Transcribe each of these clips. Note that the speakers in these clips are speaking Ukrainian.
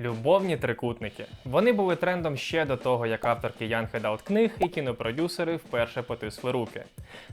Любовні трикутники. Вони були трендом ще до того, як авторки Young Adult книг і кінопродюсери вперше потисли руки.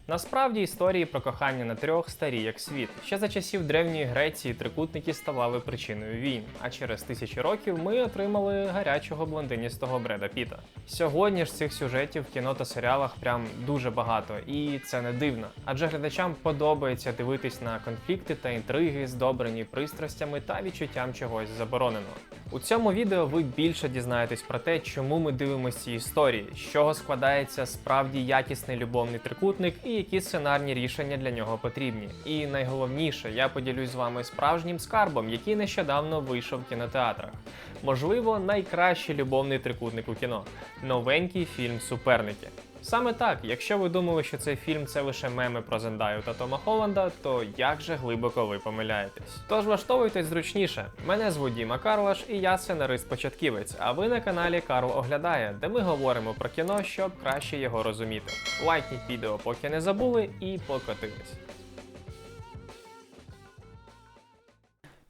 Насправді історії про кохання на трьох старі як світ. Ще за часів древньої Греції трикутники ставали причиною війн, а через тисячі років ми отримали гарячого блондиністого Бреда Піта. Сьогодні ж цих сюжетів в кіно та серіалах прям дуже багато, і це не дивно. Адже глядачам подобається дивитись на конфлікти та інтриги, здобрені пристрастями та відчуттям чогось забороненого. У цьому відео ви більше дізнаєтесь про те, чому ми дивимося ці історії, з чого складається справді якісний любовний трикутник і які сценарні рішення для нього потрібні. І найголовніше, я поділюсь з вами справжнім скарбом, який нещодавно вийшов в кінотеатрах. Можливо, найкращий любовний трикутник у кіно новенький фільм Суперники. Саме так, якщо ви думали, що цей фільм це лише меми про Зендаю та Тома Холланда, то як же глибоко ви помиляєтесь. Тож влаштовуйтесь зручніше. Мене звуть Діма Карлаш і я сценарист-початківець. А ви на каналі Карл Оглядає, де ми говоримо про кіно, щоб краще його розуміти. Лайкніть відео, поки не забули, і покотились.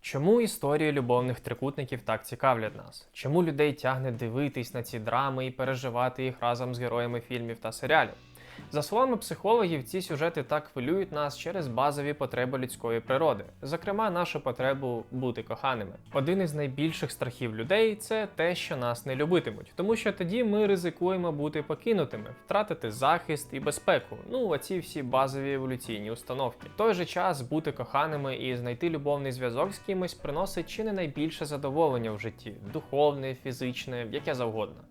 Чому історії любовних трикутників так цікавлять нас? Чому людей тягне дивитись на ці драми і переживати їх разом з героями фільмів та серіалів? За словами психологів, ці сюжети так хвилюють нас через базові потреби людської природи, зокрема, нашу потребу бути коханими. Один із найбільших страхів людей це те, що нас не любитимуть, тому що тоді ми ризикуємо бути покинутими, втратити захист і безпеку. Ну оці всі базові еволюційні установки. В той же час бути коханими і знайти любовний зв'язок з кимось приносить чи не найбільше задоволення в житті духовне, фізичне, яке завгодно.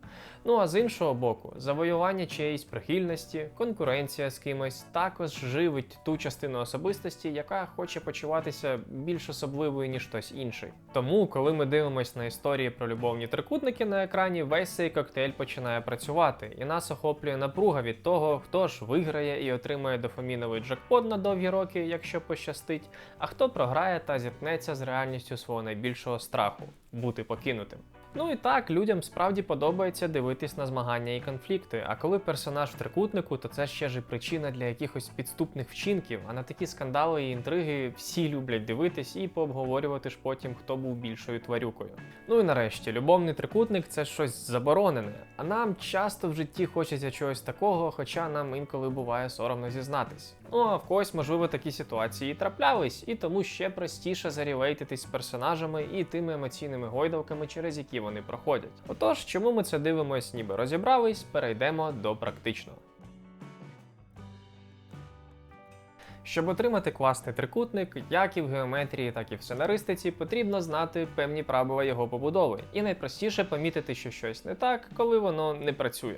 Ну а з іншого боку, завоювання чиєїсь прихильності, конкуренція з кимось також живить ту частину особистості, яка хоче почуватися більш особливою, ніж хтось інший. Тому, коли ми дивимося на історії про любовні трикутники на екрані, весь цей коктейль починає працювати, і нас охоплює напруга від того, хто ж виграє і отримає дофаміновий джекпот на довгі роки, якщо пощастить, а хто програє та зіткнеться з реальністю свого найбільшого страху бути покинутим. Ну і так, людям справді подобається дивитись на змагання і конфлікти. А коли персонаж в трикутнику, то це ще ж і причина для якихось підступних вчинків. А на такі скандали і інтриги всі люблять дивитись і пообговорювати ж потім, хто був більшою тварюкою. Ну і нарешті, любовний трикутник це щось заборонене. А нам часто в житті хочеться чогось такого, хоча нам інколи буває соромно зізнатись. Ну а в когось, можливо, такі ситуації і траплялись, і тому ще простіше зарілейтитись з персонажами і тими емоційними гойдалками, через які вони проходять. Отож, чому ми це дивимось, ніби розібрались, перейдемо до практичного. Щоб отримати класний трикутник, як і в геометрії, так і в сценаристиці, потрібно знати певні правила його побудови, і найпростіше помітити, що щось не так, коли воно не працює.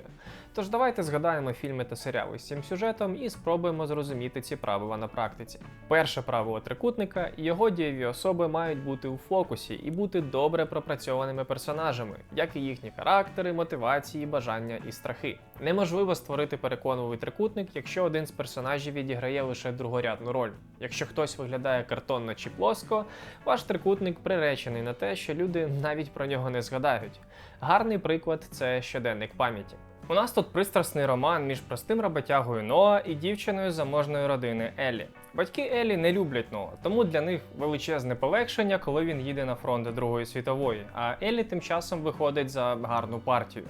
Тож давайте згадаємо фільми та серіали з цим сюжетом і спробуємо зрозуміти ці правила на практиці. Перше правило трикутника його дієві особи мають бути у фокусі і бути добре пропрацьованими персонажами, як і їхні характери, мотивації, бажання і страхи. Неможливо створити переконливий трикутник, якщо один з персонажів відіграє лише другорядну роль. Якщо хтось виглядає картонно чи плоско, ваш трикутник приречений на те, що люди навіть про нього не згадають. Гарний приклад це щоденник пам'яті. У нас тут пристрасний роман між простим роботягою Ноа і дівчиною заможної родини Еллі. Батьки Еллі не люблять Ноа, тому для них величезне полегшення, коли він їде на фронт Другої світової, а Еллі тим часом виходить за гарну партію.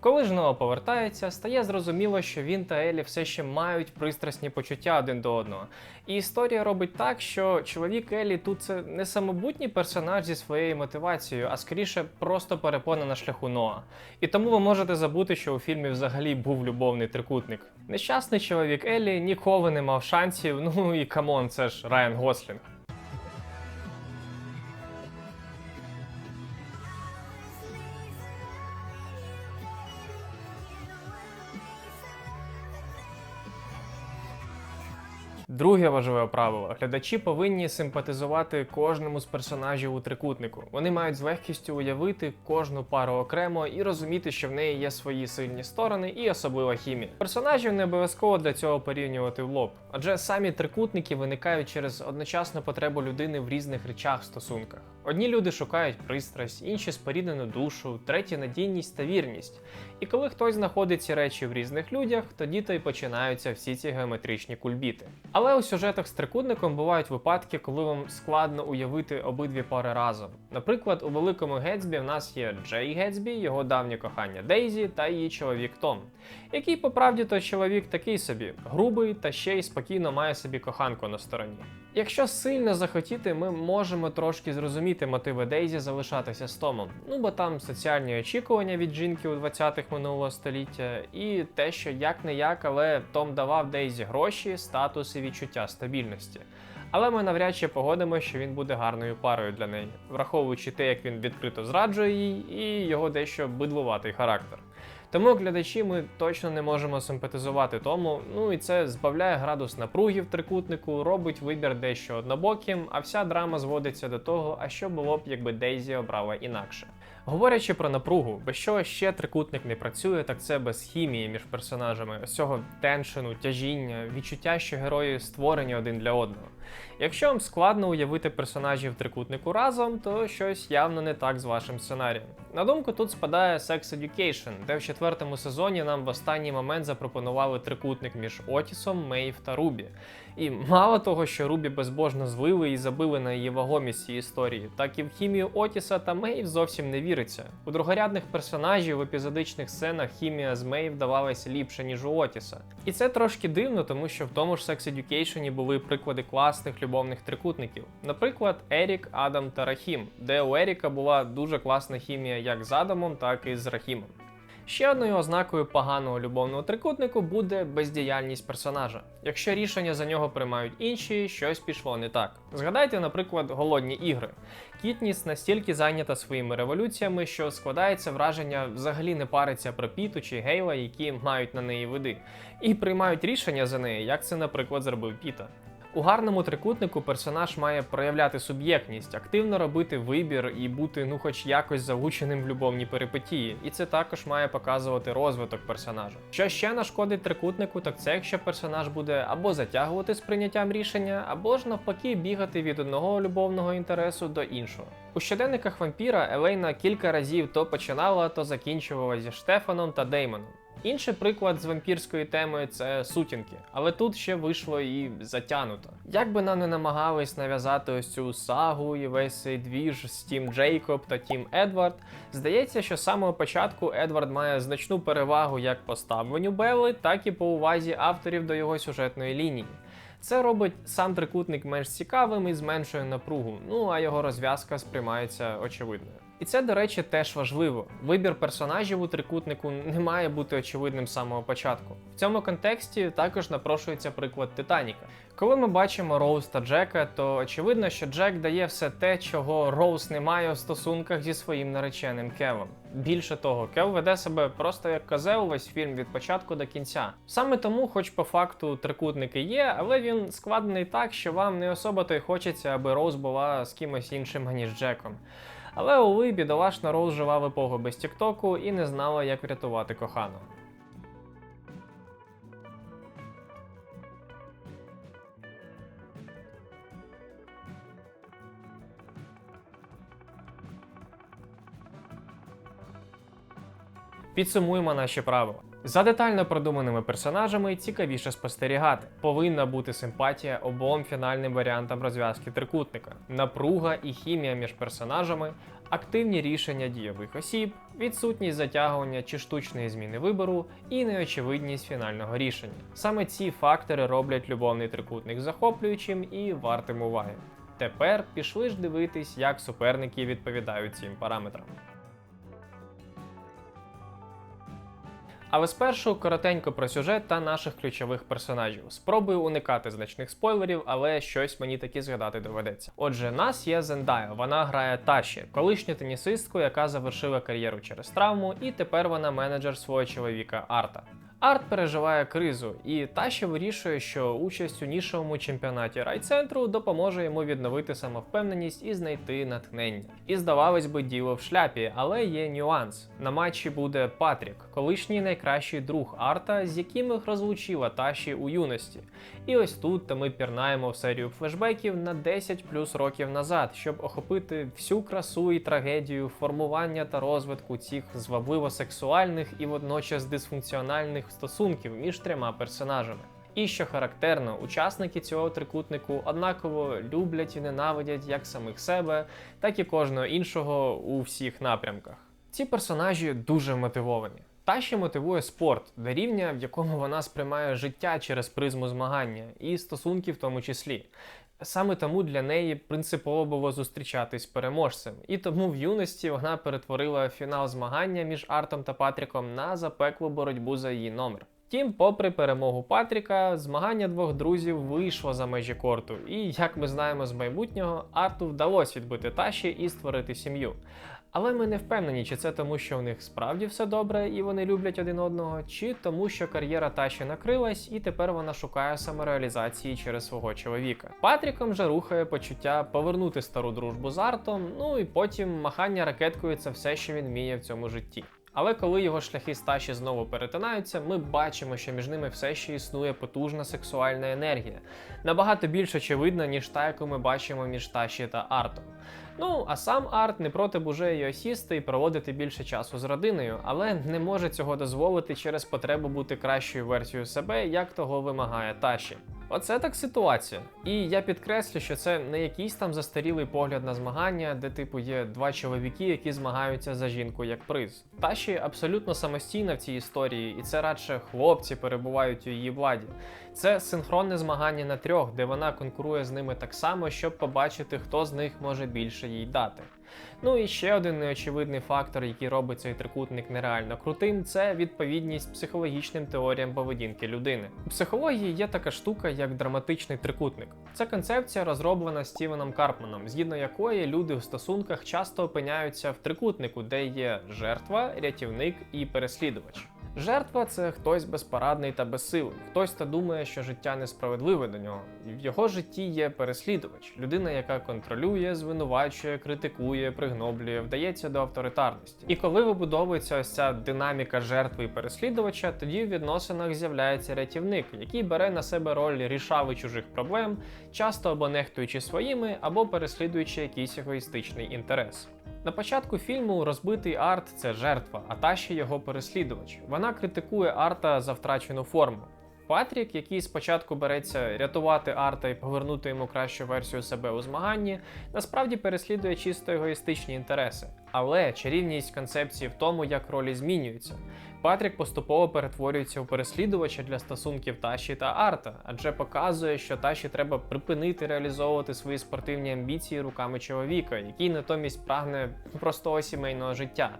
Коли ж Ноа повертається, стає зрозуміло, що він та Елі все ще мають пристрасні почуття один до одного. І історія робить так, що чоловік Елі тут це не самобутній персонаж зі своєю мотивацією, а скоріше просто перепона на шляху Ноа. І тому ви можете забути, що у фільмі взагалі був любовний трикутник. Нещасний чоловік Елі ніколи не мав шансів, ну і камон, це ж Райан Гослінг. Друге важливе правило: глядачі повинні симпатизувати кожному з персонажів у трикутнику. Вони мають з легкістю уявити кожну пару окремо і розуміти, що в неї є свої сильні сторони і особлива хімія. Персонажів не обов'язково для цього порівнювати в лоб, адже самі трикутники виникають через одночасну потребу людини в різних речах стосунках. Одні люди шукають пристрасть, інші споріднену душу, треті надійність та вірність. І коли хтось знаходить ці речі в різних людях, тоді то й починаються всі ці геометричні кульбіти. Але у сюжетах з трикутником бувають випадки, коли вам складно уявити обидві пари разом. Наприклад, у великому Гетсбі в нас є Джей Гетсбі, його давнє кохання Дейзі та її чоловік Том, який по правді то чоловік такий собі, грубий та ще й спокійно має собі коханку на стороні. Якщо сильно захотіти, ми можемо трошки зрозуміти мотиви Дейзі залишатися з Томом. Ну бо там соціальні очікування від жінки у 20-х минулого століття, і те, що як не як, але Том давав Дейзі гроші, статус і відчуття стабільності. Але ми навряд чи погодимо, що він буде гарною парою для неї, враховуючи те, як він відкрито зраджує їй, і його дещо бидлуватий характер. Тому глядачі ми точно не можемо симпатизувати тому, ну і це збавляє градус напруги в трикутнику, робить вибір дещо однобоким, а вся драма зводиться до того, а що було б, якби Дейзі обрала інакше. Говорячи про напругу, без чого ще трикутник не працює, так це без хімії між персонажами, цього теншену, тяжіння, відчуття, що герої створені один для одного. Якщо вам складно уявити персонажів трикутнику разом, то щось явно не так з вашим сценарієм. На думку тут спадає Sex Education, де в четвертому сезоні нам в останній момент запропонували трикутник між Отісом, Мейв та Рубі. І мало того, що Рубі безбожно звили і забили на її вагомість цієї історії, так і в хімію Отіса та Мейв зовсім не віриться. У другорядних персонажів в епізодичних сценах хімія з Мейв давалася ліпше, ніж у Отіса. І це трошки дивно, тому що в тому ж Sex Education були приклади класних любовних трикутників. Наприклад, Ерік, Адам та Рахім, де у Еріка була дуже класна хімія як з Адамом, так і з Рахімом. Ще одною ознакою поганого любовного трикутнику буде бездіяльність персонажа. Якщо рішення за нього приймають інші, щось пішло не так. Згадайте, наприклад, голодні ігри. Кітніс настільки зайнята своїми революціями, що складається враження взагалі не париться про Піту чи Гейла, які мають на неї види, і приймають рішення за неї, як це, наприклад, зробив Піта. У гарному трикутнику персонаж має проявляти суб'єктність, активно робити вибір і бути ну хоч якось залученим в любовні перипетії, і це також має показувати розвиток персонажа. Що ще нашкодить трикутнику, так це якщо персонаж буде або затягувати з прийняттям рішення, або ж навпаки бігати від одного любовного інтересу до іншого. У щоденниках вампіра Елейна кілька разів то починала, то закінчувала зі Штефаном та Деймоном. Інший приклад з вампірської теми це сутінки, але тут ще вийшло і затянуто. Як би нам не намагались нав'язати ось цю сагу і весь цей двіж з Тім Джейкоб та Тім Едвард, здається, що з самого початку Едвард має значну перевагу як по ставленню Белли, так і по увазі авторів до його сюжетної лінії. Це робить сам трикутник менш цікавим і зменшує напругу, ну а його розв'язка сприймається очевидною. І це, до речі, теж важливо. Вибір персонажів у трикутнику не має бути очевидним з самого початку. В цьому контексті також напрошується приклад Титаніка. Коли ми бачимо Роуз та Джека, то очевидно, що Джек дає все те, чого Роуз не має у стосунках зі своїм нареченим Кевом. Більше того, Кев веде себе просто як козел весь фільм від початку до кінця. Саме тому, хоч по факту трикутники є, але він складений так, що вам не особо то й хочеться, аби Роуз була з кимось іншим, аніж Джеком. Але Оли бідолашна Роуз жила в епоху без Тіктоку і не знала, як врятувати коханого. Підсумуємо наші правила. За детально продуманими персонажами цікавіше спостерігати. Повинна бути симпатія обом фінальним варіантам розв'язки трикутника, напруга і хімія між персонажами, активні рішення дійових осіб, відсутність затягування чи штучної зміни вибору і неочевидність фінального рішення. Саме ці фактори роблять любовний трикутник захоплюючим і вартим уваги. Тепер пішли ж дивитись, як суперники відповідають цим параметрам. Але спершу коротенько про сюжет та наших ключових персонажів. Спробую уникати значних спойлерів, але щось мені таки згадати доведеться. Отже, нас є Зендая. Вона грає Таші, колишню тенісистку, яка завершила кар'єру через травму, і тепер вона менеджер свого чоловіка Арта. Арт переживає кризу, і Таші вирішує, що участь у нішовому чемпіонаті райцентру допоможе йому відновити самовпевненість і знайти натхнення. І здавалось би, діло в шляпі, але є нюанс. На матчі буде Патрік, колишній найкращий друг Арта, з яким їх розлучила Таші у юності. І ось тут ми пірнаємо в серію флешбеків на 10 плюс років назад, щоб охопити всю красу і трагедію формування та розвитку цих звабливо сексуальних і водночас дисфункціональних стосунків між трьома персонажами. І що характерно, учасники цього трикутнику однаково люблять і ненавидять як самих себе, так і кожного іншого у всіх напрямках. Ці персонажі дуже мотивовані. Таші мотивує спорт до рівня, в якому вона сприймає життя через призму змагання і стосунки в тому числі. Саме тому для неї принципово було зустрічатись переможцем, і тому в юності вона перетворила фінал змагання між Артом та Патріком на запеклу боротьбу за її номер. Втім, попри перемогу Патріка, змагання двох друзів вийшло за межі корту, і як ми знаємо з майбутнього, Арту вдалося відбити Таші і створити сім'ю. Але ми не впевнені, чи це тому, що у них справді все добре і вони люблять один одного, чи тому, що кар'єра Таші накрилась, і тепер вона шукає самореалізації через свого чоловіка. Патріком же рухає почуття повернути стару дружбу з Артом, ну і потім махання ракеткою це все, що він вміє в цьому житті. Але коли його шляхи з Таші знову перетинаються, ми бачимо, що між ними все ще існує потужна сексуальна енергія, набагато більш очевидна, ніж та, яку ми бачимо між Таші та Артом. Ну, а сам Арт не проти б й осісти і проводити більше часу з родиною, але не може цього дозволити через потребу бути кращою версією себе, як того вимагає Таші. Оце так ситуація. І я підкреслю, що це не якийсь там застарілий погляд на змагання, де типу є два чоловіки, які змагаються за жінку як приз. Таші абсолютно самостійна в цій історії, і це радше хлопці перебувають у її владі. Це синхронне змагання на трьох, де вона конкурує з ними так само, щоб побачити, хто з них може більше їй дати. Ну і ще один неочевидний фактор, який робить цей трикутник нереально крутим, це відповідність психологічним теоріям поведінки людини. У психології є така штука, як драматичний трикутник. Це концепція розроблена Стівеном Карпманом, згідно якої люди в стосунках часто опиняються в трикутнику, де є жертва, рятівник і переслідувач. Жертва це хтось безпорадний та безсилий, хтось, хто думає, що життя несправедливе до нього. І в його житті є переслідувач, людина, яка контролює, звинувачує, критикує, пригноблює, вдається до авторитарності. І коли вибудовується ось ця динаміка жертви і переслідувача, тоді в відносинах з'являється рятівник, який бере на себе роль рішави чужих проблем, часто або нехтуючи своїми, або переслідуючи якийсь егоїстичний інтерес. На початку фільму розбитий арт це жертва, а та ще його переслідувач. Вона критикує арта за втрачену форму. Патрік, який спочатку береться рятувати арта і повернути йому кращу версію себе у змаганні, насправді переслідує чисто егоїстичні інтереси. Але чарівність концепції в тому, як ролі змінюються. Патрік поступово перетворюється у переслідувача для стосунків Таші та Арта, адже показує, що Таші треба припинити реалізовувати свої спортивні амбіції руками чоловіка, який натомість прагне простого сімейного життя.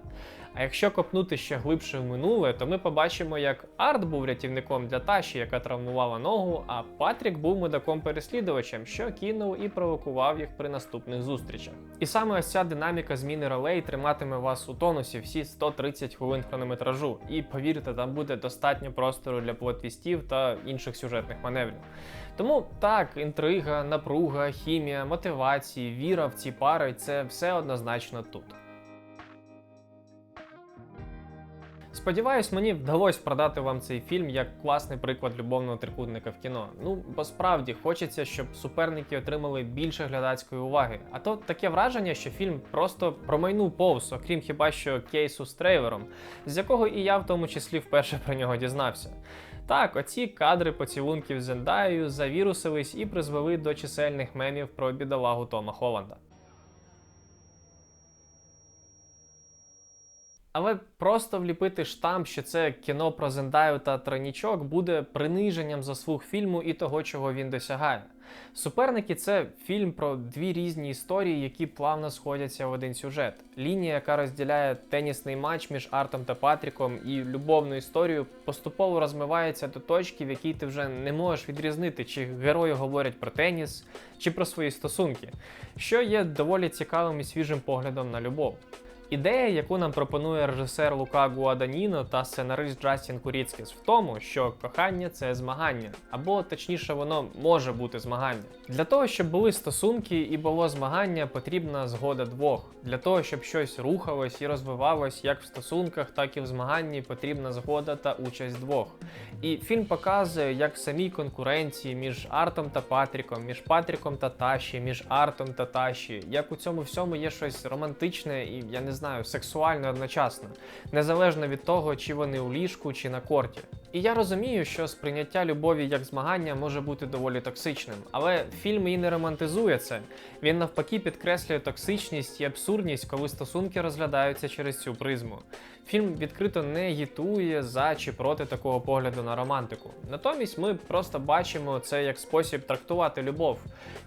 А якщо копнути ще глибше в минуле, то ми побачимо, як Арт був рятівником для Таші, яка травмувала ногу, а Патрік був мудаком-переслідувачем, що кинув і провокував їх при наступних зустрічах. І саме ось ця динаміка зміни ролей триматиме вас у тонусі всі 130 хвилин хронометражу. І повірте, там буде достатньо простору для плотвістів та інших сюжетних маневрів. Тому так, інтрига, напруга, хімія, мотивації, віра в ці пари це все однозначно тут. Сподіваюсь, мені вдалося продати вам цей фільм як класний приклад любовного трикутника в кіно. Ну, бо справді хочеться, щоб суперники отримали більше глядацької уваги. А то таке враження, що фільм просто промайнув повз, окрім хіба що кейсу з трейлером, з якого і я в тому числі вперше про нього дізнався. Так, оці кадри поцілунків з Зендаєю завірусились і призвели до чисельних мемів про бідолагу Тома Холланда. Але просто вліпити штамп, що це кіно про Зендаю та Тронічок, буде приниженням заслуг фільму і того, чого він досягає. Суперники це фільм про дві різні історії, які плавно сходяться в один сюжет. Лінія, яка розділяє тенісний матч між Артом та Патріком і любовну історію, поступово розмивається до точки, в якій ти вже не можеш відрізнити, чи герої говорять про теніс, чи про свої стосунки, що є доволі цікавим і свіжим поглядом на любов. Ідея, яку нам пропонує режисер Лука Гуаданіно та сценарист Джастін Куріцькіс, в тому, що кохання це змагання, або точніше, воно може бути змагання. Для того, щоб були стосунки і було змагання, потрібна згода двох. Для того, щоб щось рухалось і розвивалось як в стосунках, так і в змаганні, потрібна згода та участь двох. І фільм показує, як в самій конкуренції між Артом та Патріком, між Патріком та Таші, між Артом та Таші, як у цьому всьому є щось романтичне і я не знаю, сексуально одночасно, незалежно від того, чи вони у ліжку, чи на корті. І я розумію, що сприйняття любові як змагання може бути доволі токсичним, але фільм і не романтизує це. Він навпаки підкреслює токсичність і абсурдність, коли стосунки розглядаються через цю призму. Фільм відкрито не агітує за чи проти такого погляду на романтику. Натомість ми просто бачимо це як спосіб трактувати любов,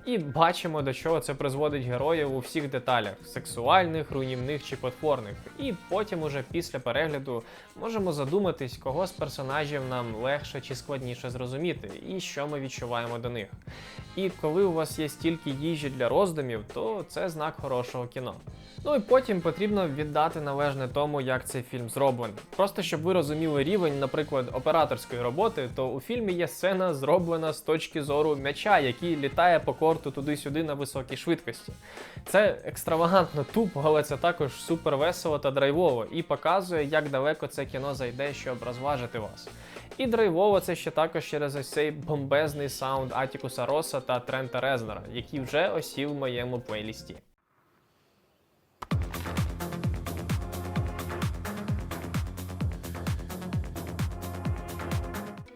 і бачимо, до чого це призводить героїв у всіх деталях сексуальних, руйнівних чи потворних. І потім, уже після перегляду, можемо задуматись, кого з персонажів нам легше чи складніше зрозуміти, і що ми відчуваємо до них. І коли у вас є стільки їжі для роздумів, то це знак хорошого кіно. Ну і потім потрібно віддати належне тому, як цей фільм зроблений. Просто щоб ви розуміли рівень, наприклад, операторської роботи, то у фільмі є сцена зроблена з точки зору м'яча, який літає по корту туди-сюди на високій швидкості. Це екстравагантно тупо, але це також супер весело та драйвово і показує, як далеко це кіно зайде, щоб розважити вас. І драйвово це ще також через ось цей бомбезний саунд Атікуса Роса та Трента Резнера, який вже осів в моєму плейлісті.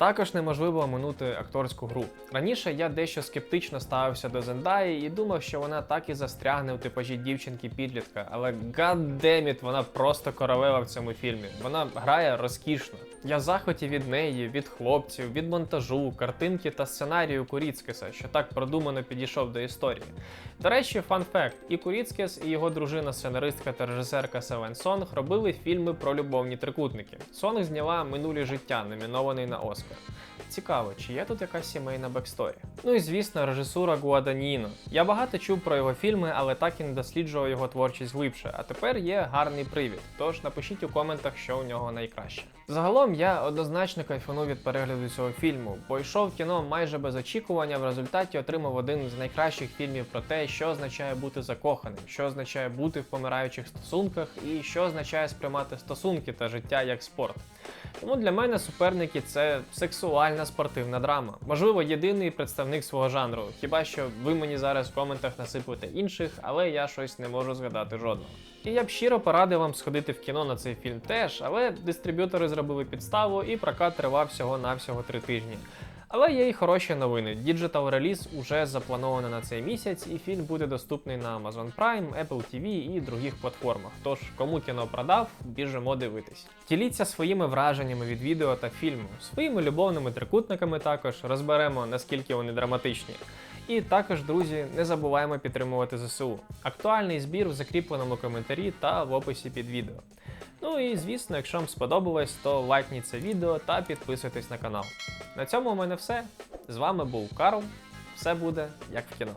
Також неможливо оминути акторську гру. Раніше я дещо скептично ставився до Зендаї і думав, що вона так і застрягне у типажі дівчинки-підлітка, але гаддеміт, вона просто королева в цьому фільмі. Вона грає розкішно. Я в захваті від неї, від хлопців, від монтажу, картинки та сценарію Куріцкеса, що так продумано підійшов до історії. До речі, фан факт: і Куріцкес, і його дружина, сценаристка та режисерка Севен Сонг робили фільми про любовні трикутники. Сонг зняла минулі життя, номінований на Оскар. Цікаво, чи є тут якась сімейна бексторі? Ну і звісно, режисура Гуаданіно. Я багато чув про його фільми, але так і не досліджував його творчість глибше. А тепер є гарний привід. Тож напишіть у коментах, що у нього найкраще. Загалом я однозначно кайфанув від перегляду цього фільму, бо йшов кіно майже без очікування. В результаті отримав один з найкращих фільмів про те, що означає бути закоханим, що означає бути в помираючих стосунках, і що означає сприймати стосунки та життя як спорт. Тому для мене суперники це сексуальна спортивна драма. Можливо, єдиний представник свого жанру. Хіба що ви мені зараз в коментах насипуєте інших, але я щось не можу згадати жодного. І я б щиро порадив вам сходити в кіно на цей фільм теж, але дистриб'ютори зробили підставу і прокат тривав всього-навсього три тижні. Але є і хороші новини. Digital реліз уже заплановано на цей місяць, і фільм буде доступний на Amazon Prime, Apple TV і других платформах. Тож, кому кіно продав, біжимо дивитись. Діліться своїми враженнями від відео та фільму, своїми любовними трикутниками також розберемо, наскільки вони драматичні. І також, друзі, не забуваємо підтримувати ЗСУ. Актуальний збір в закріпленому коментарі та в описі під відео. Ну і звісно, якщо вам сподобалось, то лайкніть це відео та підписуйтесь на канал. На цьому у мене все. З вами був Карл. Все буде як в кіно.